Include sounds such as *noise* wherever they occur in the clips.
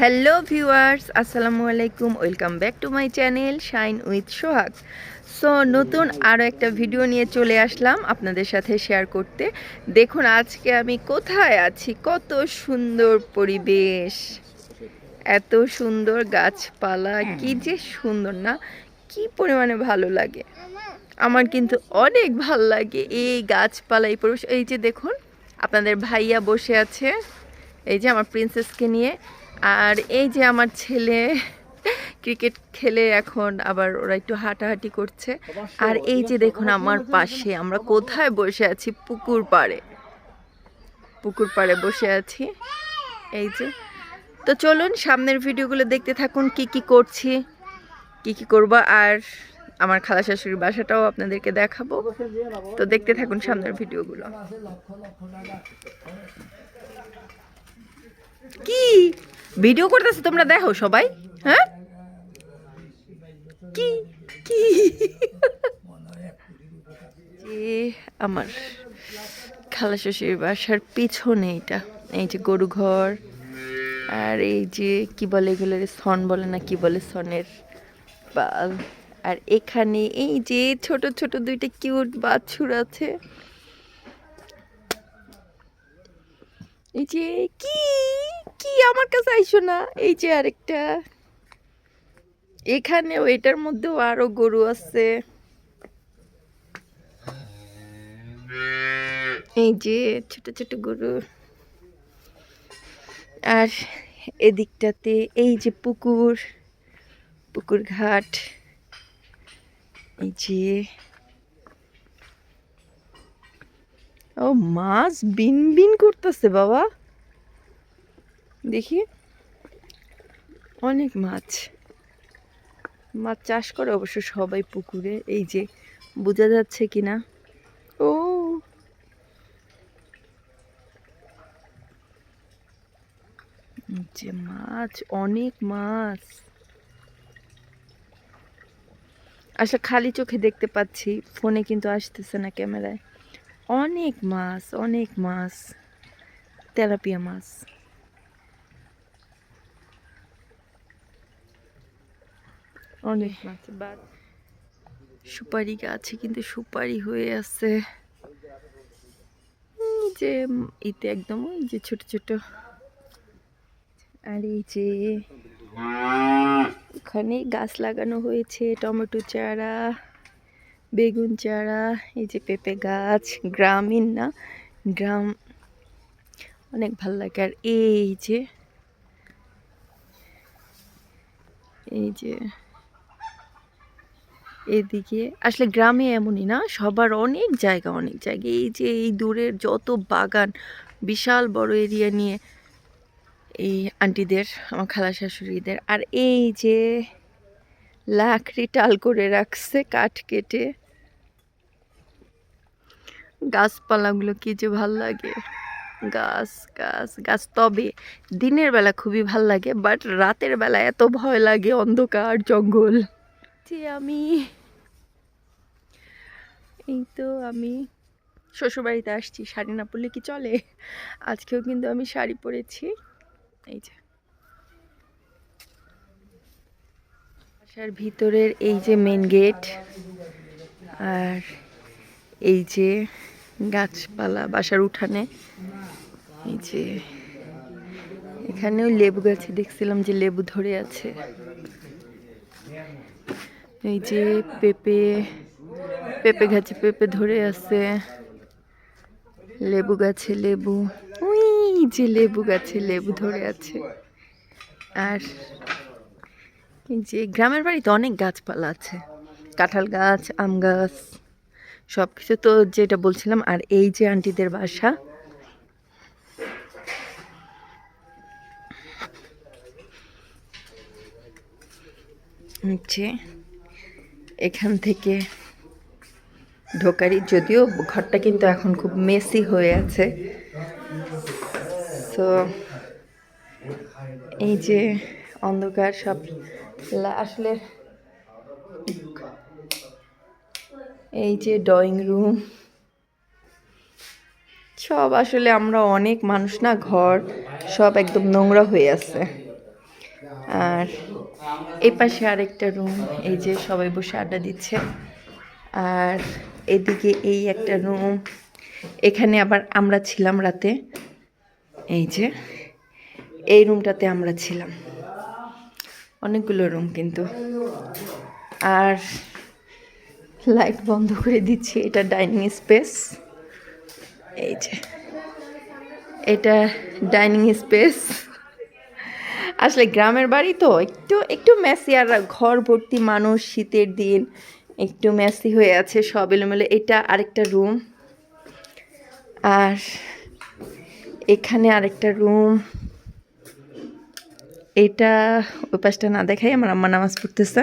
Hello viewers আসসালামু আলাইকুম welcome back to my channel shine with Sohag so নতুন আরও একটা ভিডিও নিয়ে চলে আসলাম আপনাদের সাথে শেয়ার করতে। দেখুন, আজকে আমি কোথায় আছি? কত সুন্দর পরিবেশ। এত সুন্দর গাছপালা। কি যে সুন্দর না? কি পরিমাণে ভালো লাগে। আমার কিন্তু অনেক ভালো লাগে এই গাছপালা, এই পরিবেশ। এই যে দেখুন, আপনাদের ভাইয়া বসে আছে। এই যে আমার প্রিন্সেসকে নিয়ে। আর এই যে আমার ছেলে ক্রিকেট খেলে এখন আবার ওরা একটু হাঁটাহাঁটি করছে। আর এই যে দেখুন আমার পাশে, আমরা কোথায় বসে আছি? পুকুর পাড়ে। পুকুর পাড়ে বসে আছি। এই যে। তো চলুন সামনের ভিডিওগুলো দেখতে থাকুন, কি কি করছি, কি কি করব, আর আমার খালা শাশুড়ির বাসাটাও আপনাদেরকে দেখাবো। তো দেখতে থাকুন সামনের ভিডিওগুলো। কি? ভিডিও করতেছে তোমরা দেখো সবাই হ্যাঁ? কি? কি? আমার খালা শ্বশুরের বাসার পিছনে এটা। এই যে গরু ঘর, আর এই যে কি বলে এগুলো সন বলে না, কি বলে সনের পাল আর এখানে এই যে ছোট ছোট দুইটা কিউট বাছুর আছে। এই যে কি? কি আমার কাছে আইসো না? এই যে আরেকটা। এখানেও এটার মধ্যেও আরও গরু আছে। এই যে ছোট ছোট গরু। আর এদিকটাতে এই যে পুকুর পুকুর ঘাট। এই যে ও মাছ বিন বিন করতেছে বাবা। দেখি। অনেক মাছ। মাছ চাষ করে অবশ্য সবাই পুকুরে। এই যে, বোঝা যাচ্ছে কিনা? ও! যে মাছ, অনেক মাছ। আসলে খালি চোখে দেখতে পাচ্ছি, ফোনে কিন্তু আসতেছে না ক্যামেরায়। অনেক মাছ অনেক মাছ। তেলাপিয়া মাছ। অনেক মাছ বাদ সুপারি গাছে কিন্তু সুপারি হয়ে আছে। এই যে ইতে একদম ওই যে ছোট ছোট। আর এই যে ওখানে গাছ লাগানো হয়েছে টমেটো চারা বেগুন চারা এই যে পেঁপে গাছ গ্রামীণ না গ্রাম অনেক ভালো লাগে। আর এই যে এই যে এদিকে, আসলে গ্রামে এমনই না, সবার অনেক জায়গা অনেক জায়গা। এই যে এই দূরের যত বাগান, বিশাল বড় এরিয়া নিয়ে এই আন্টিদের, আমার খালা শাশুড়িদের, আর এই যে লাকড়ি টাল করে রাখছে কাঠ কেটে। গাছপালাগুলো কি যে ভালো লাগে। গাছ গাছ গাছ। তবে দিনের বেলা খুবই ভালো লাগে, বাট রাতের বেলা এত ভয় লাগে অন্ধকার, জঙ্গল। যে আমি। এই তো আমি শ্বশুরবাড়িতে আসছি, শাড়ি না পরলে কি চলে? আজকেও কিন্তু আমি শাড়ি পরেছি। এই যে। বাসার ভিতরের এই যে মেন গেট আর এই যে গাছপালা বাসার উঠানে। এই যে এখানেও লেবু গাছে দেখছিলাম যে লেবু ধরে আছে। এই যে পেঁপে পেঁপে গাছে পেঁপে ধরে আছে, লেবু গাছে লেবু ওই যে লেবু গাছে লেবু ধরে আছে। আর এই যে গ্রামের বাড়িতে অনেক গাছপালা আছে, কাঁঠাল গাছ, আম গাছ সব কিছু তো যেটা বলছিলাম, আর এই যে আন্টিদের বাসা। হচ্ছে এখান থেকে ঢোকারি যদিও ঘরটা কিন্তু এখন খুব মেসি হয়ে আছে। তো এই যে অন্ধকার সব আসলে এই যে ড্রয়িং রুম সব আসলে আমরা অনেক মানুষ না, ঘর সব একদম নোংরা হয়ে আছে। আর এই পাশে আরেকটা রুম এই যে সবাই বসে আড্ডা দিচ্ছে। আর এদিকে এই একটা রুম এখানে আবার আমরা ছিলাম রাতে। এই যে, এই রুমটাতে আমরা ছিলাম। অনেকগুলো রুম কিন্তু। আর লাইট বন্ধ করে দিচ্ছি, এটা ডাইনিং স্পেস এই যে, এটা ডাইনিং স্পেস আসলে গ্রামের বাড়ি তো একটু একটু মেসি আর ঘর ভর্তি মানুষ, শীতের দিন একটু মেসি হয়ে আছে সব এলোমেলো। এটা আরেকটা রুম আর এখানে আরেকটা রুম এটা ওই পাশটা না দেখাই, আমার আম্মা নামাজ পড়তেছে।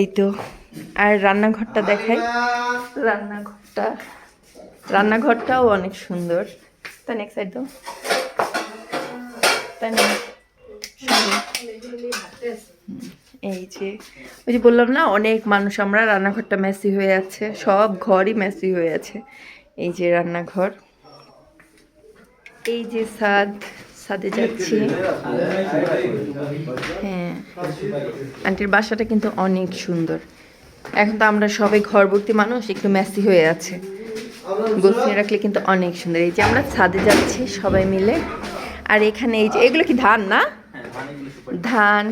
এই তো। আর রান্নাঘরটা দেখাই। রান্নাঘরটা, রান্নাঘরটাও অনেক সুন্দর। তাই নেক্সট সাইড দাও। তাই না সুন্দর। যে ওই যে বললাম না অনেক মানুষ আমরা রান্নাঘরটা মেসি হয়ে আছে সব ঘরই মেসি হয়ে আছে। এই যে রান্নাঘর। এই যে সাদ সাদে যাচ্ছি। হ্যাঁ। আন্টির বাসাটা কিন্তু অনেক সুন্দর। এখন তো আমরা সবাই ঘরবর্তী মানুষ একটু মেসি হয়ে আছে। গোছনিয়ে রাখলে কিন্তু অনেক সুন্দর। এই যে আমরা ছাদে যাচ্ছি সবাই মিলে। আর এখানে এই যে এগুলো কি ধান না? ধান।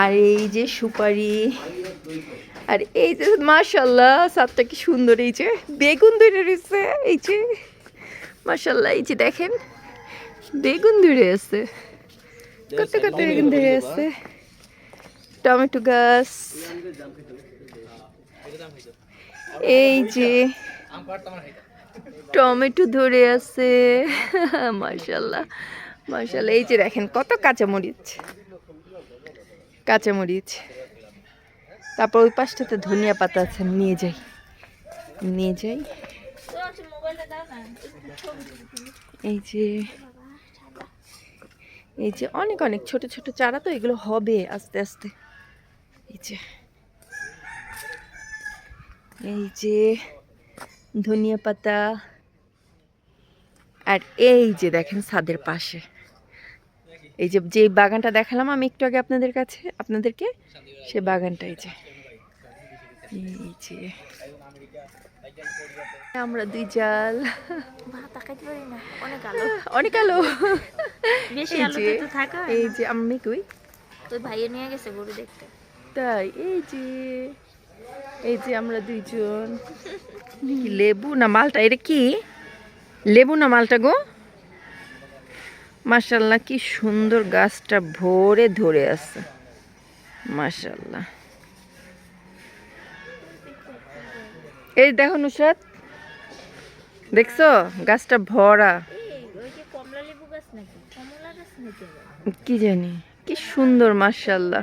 আর এই যে সুপারি, আর এই যে মাশাল্লাহ সাতটা কি সুন্দর এই যে, বেগুন ধরে রয়েছে, এই যে, মাশাল্লাহ, এই যে দেখেন, বেগুন ধরে আছে, কত কত বেগুন ধরে আছে, টমেটো গাছ, এই যে টমেটো ধরে আছে, মাশাল্লাহ মাশাল্লাহ, এই যে দেখেন, কত কাঁচামরিচ। কাঁচামরিচ। তারপর ওই পাশটাতে ধনিয়া পাতা আছে, নিয়ে যাই। নিয়ে যাই। এই যে এই যে অনেক অনেক ছোট ছোট চারা তো এগুলো হবে আস্তে আস্তে। এই যে এই যে ধনিয়া পাতা। আর এই যে দেখেন ছাদের পাশে। এই যে যে বাগানটা দেখালাম আমি একটু আগে আপনাদের কাছে আপনাদেরকে সে বাগানটা এই যে এই যে। আমরা দুই জাল। অনেক আলো। অনেক আলো। বেশি এই যে থাকা এই যে আমি কই? ওই ভাইয়ে নিয়ে গেছে গরু দেখতে। তাই এই যে এই যে আমরা দুইজন। লেবু না মালটা এটা কি? লেবু না মালটা গো? মাশাল্লাহ কি সুন্দর গাছটা ভরে ধরে আছে। মাশাল্লাহ এই দেখো নুসরাত, দেখছ? গাছটা ভরা? কি জানি, কি সুন্দর মাশাল্লাহ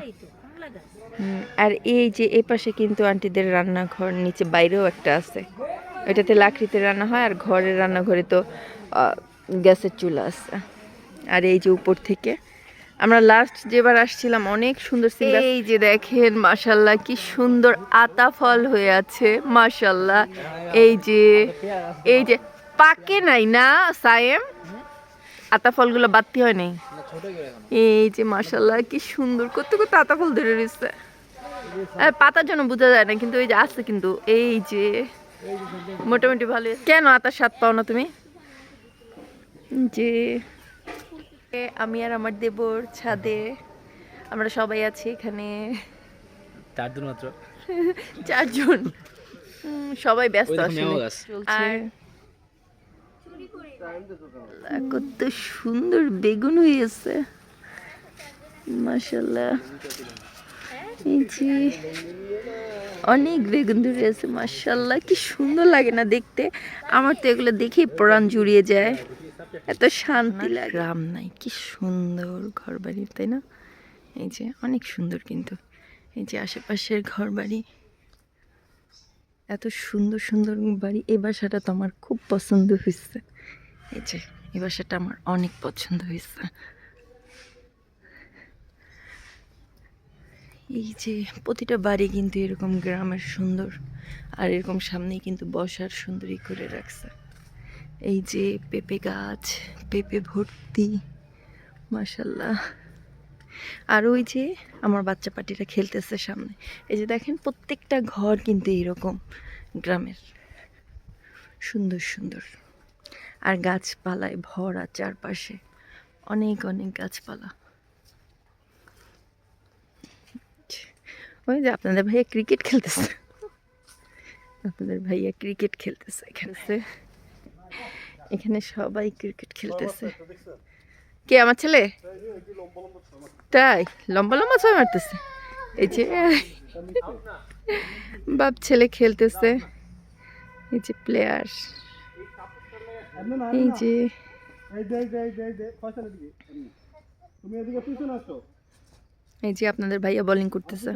আর এই যে এই পাশে কিন্তু আন্টিদের রান্নাঘর, নিচে বাইরেও একটা আছে। ওইটাতে লাকড়িতে রান্না হয়, আর ঘরের রান্নাঘরে তো গ্যাসের চুলা আছে। আর এই যে উপর থেকে। আমরা লাস্ট যেবার আসছিলাম, অনেক সুন্দর এই যে দেখেন মাশাল্লাহ কি সুন্দর আতা ফল হয়ে আছে মাশাল্লাহ এই যে এই যে, পাকে নাই না, সায়েম? আতা ফলগুলো বাড়তি হয় নাই? এই যে মাশাল্লাহ কি সুন্দর, কত কত আতা ফল ধরে রয়েছে। পাতার জন্য বোঝা যায় না, কিন্তু এই যে আছে কিন্তু। এই যে, মোটামুটি ভালো কেন আতার স্বাদ পাও না তুমি? যে আমি আর আমার দেবর ছাদে আমরা সবাই আছি এখানে। চারজন মাত্র? *laughs* চারজন। সবাই ব্যস্ত। আর কত সুন্দর বেগুন হয়েছে যে অনেক বেগুন ধরে আছে মাশাল্লাহ কি সুন্দর লাগে না দেখতে। আমার তো এগুলো দেখেই প্রাণ জুড়িয়ে যায়। এত শান্তি লাগে। গ্রাম নাই কি সুন্দর ঘর বাড়ি তাই না? এই যে অনেক সুন্দর কিন্তু। এই যে আশেপাশের ঘর বাড়ি এত সুন্দর সুন্দর বাড়ি। এই বাসাটা তো আমার খুব পছন্দ হয়েছে এই যে এই বাসাটা আমার অনেক পছন্দ হয়েছে এই যে প্রতিটা বাড়ি কিন্তু এরকম গ্রামের সুন্দর। আর এরকম সামনেই কিন্তু বসার সুন্দরী করে রাখছে। এই যে পেঁপে গাছ, পেঁপে ভর্তি, মাশাল্লাহ। আর ওই যে আমার বাচ্চা পাটিরা খেলতেছে সামনে। এই যে দেখেন, প্রত্যেকটা ঘর কিন্তু এরকম গ্রামের। সুন্দর সুন্দর। আর গাছপালায় ভরা চারপাশে অনেক অনেক গাছপালা। ওই যে আপনাদের ভাইয়া ক্রিকেট খেলতেছে। আপনাদের ভাইয়া ক্রিকেট খেলতেছে এখানে। এখানে সবাই ক্রিকেট খেলতেছে। কে আমার ছেলে? তাই? লম্বা লম্বা ছয় মারতেছে? এই যে বাপ ছেলে খেলতেছে। এই যে প্লেয়ার এই যে। এই যে আপনাদের ভাইয়া বোলিং করতেছে।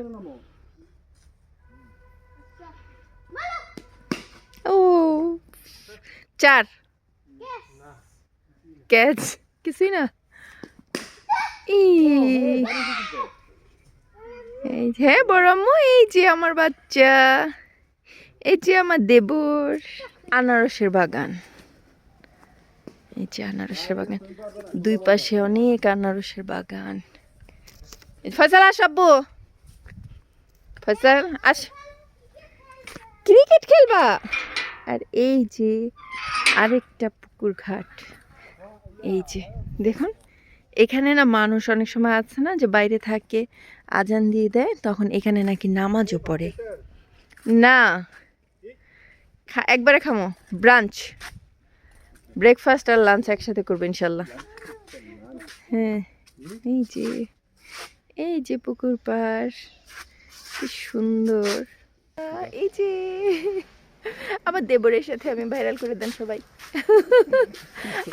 ও। চার ক্যাচ কিছুই না এই যে বড় আম্মু এই যে আমার বাচ্চা। এই যে আমার দেবর। আনারসের বাগান। এই যে আনারসের বাগান। দুই পাশে অনেক আনারসের বাগান। ফসল আস আব্বু। ফসল আস। ক্রিকেট খেলবা? আর এই যে আরেকটা পুকুর ঘাট। এই যে, দেখুন, এখানে না মানুষ অনেক সময় আছে না, যে বাইরে থাকে, আজান দিয়ে দেয়, তখন এখানে নাকি নামাজও পড়ে। না একবারে খামো ব্রাঞ্চ ব্রেকফাস্ট আর লাঞ্চ একসাথে করব ইনশাল্লাহ। হ্যাঁ এই যে এই যে পুকুর পাড়, কি সুন্দর। এই যে। আমার দেবরের সাথে আমি ভাইরাল করে দেন সবাই।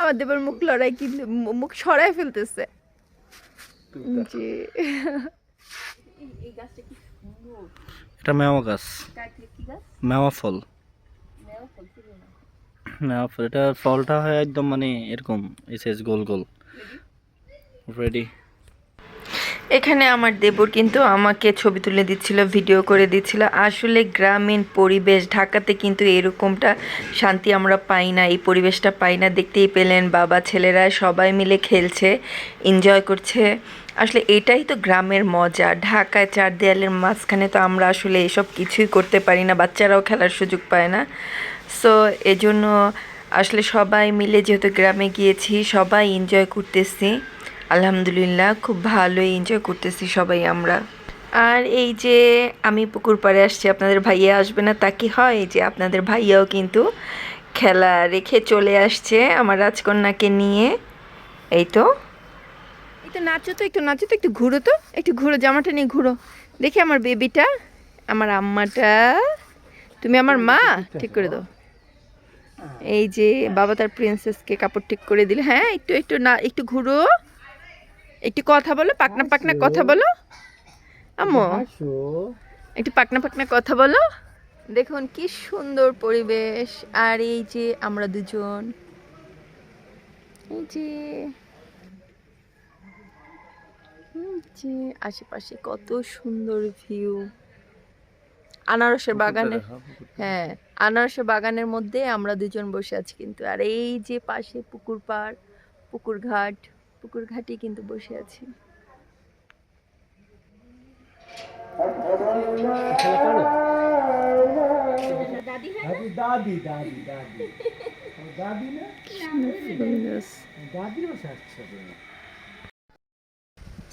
আমার দেবর মুখ লড়াই কিন্তু মুখ সরাই ফেলতেছে। সুন্দর এটা মেওয়া গাছ। মেওয়া ফল। মেওয়া ফল, এটা ফলটা হয় একদম মানে এরকম সাইজ গোল গোল। রেডি এখানে আমার দেবর কিন্তু আমাকে ছবি তুলে দিচ্ছিল ভিডিও করে দিচ্ছিল। আসলে গ্রামীণ পরিবেশ, ঢাকাতে কিন্তু এরকমটা শান্তি আমরা পাই না, এই পরিবেশটা পাই না। দেখতেই পেলেন বাবা ছেলেরা সবাই মিলে খেলছে এনজয় করছে। আসলে এটাই তো গ্রামের মজা, ঢাকায় চার দেয়ালের মাঝখানে তো আমরা আসলে এসব কিছুই করতে পারি না, বাচ্চারাও খেলার সুযোগ পায় না। সো এজন্য আসলে সবাই মিলে যেহেতু গ্রামে গিয়েছি, সবাই এনজয় করতেছি। আলহামদুলিল্লাহ, খুব ভালোই এনজয় করতেছি সবাই আমরা। আর এই যে আমি পুকুর পাড়ে আসছি, আপনাদের ভাইয়া আসবে না, তা কি হয়? যে আপনাদের ভাইয়াও কিন্তু খেলা রেখে চলে আসছে আমার রাজকন্যাকে নিয়ে। এই তো। এই তো নাচো তো একটু, নাচো তো একটু ঘুরো তো, একটু ঘুরো, জামাটা নিয়ে ঘুরো। দেখি আমার বেবিটা আমার আম্মাটা। তুমি আমার মা? ঠিক করে দাও। এই যে বাবা তার প্রিন্সেসকে কাপড় ঠিক করে দিল। হ্যাঁ একটু একটু না, একটু ঘুরো। একটু কথা বলো পাকনা পাকনা কথা বলো। আম্মু আসো একটু পাকনা পাকনা কথা বলো। দেখুন কি সুন্দর পরিবেশ। আর এই যে আমরা দুজন। এই যে। এই যে আশেপাশে কত সুন্দর ভিউ আনারসের বাগানে হ্যাঁ আনারসের বাগানের মধ্যে আমরা দুজন বসে আছি কিন্তু। আর এই যে পাশে পুকুর পাড় পুকুর ঘাট পুকুর ঘাটে কিন্তু বসে আছি। দাদি দাদি দাদি দাদি। দাদি না? দাদিও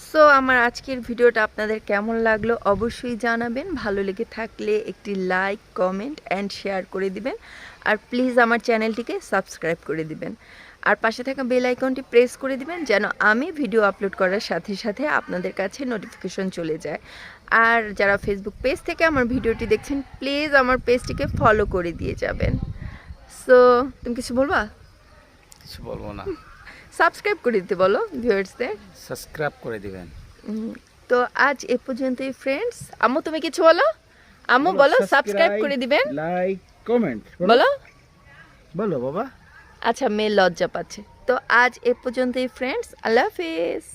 সো আমার আজকের ভিডিওটা আপনাদের কেমন লাগল অবশ্যই জানাবেন। ভালো লেগে থাকলে একটি লাইক কমেন্ট অ্যান্ড শেয়ার করে দিবেন। আর প্লিজ আমার চ্যানেলটিকে সাবস্ক্রাইব করে দিবেন। আর পাশে থাকা বেল আইকনটি প্রেস করে দিবেন যেন আমি ভিডিও আপলোড করার সাথে সাথে আপনাদের কাছে নোটিফিকেশন চলে যায়। আর যারা ফেসবুক পেজ থেকে আমার ভিডিওটি দেখছেন প্লিজ আমার পেজটিকে ফলো করে দিয়ে যাবেন। সো তুমি কিছু বলবা? কিছু বলব না। *laughs* সাবস্ক্রাইব করে দিতে বলো ভিউয়ার্সদের সাবস্ক্রাইব করে দিবেন। তো আজ এ পর্যন্তই ফ্রেন্ডস আম্মু তুমি কিছু বলো? আম্মু বলো সাবস্ক্রাইব করে দিবেন। লাইক কমেন্ট বলো। বলো বাবা। আচ্ছা মেয়ে লজ্জা পাচ্ছে। তো আজ এ পর্যন্তই ফ্রেন্ডস আল্লাহ হাফিজ।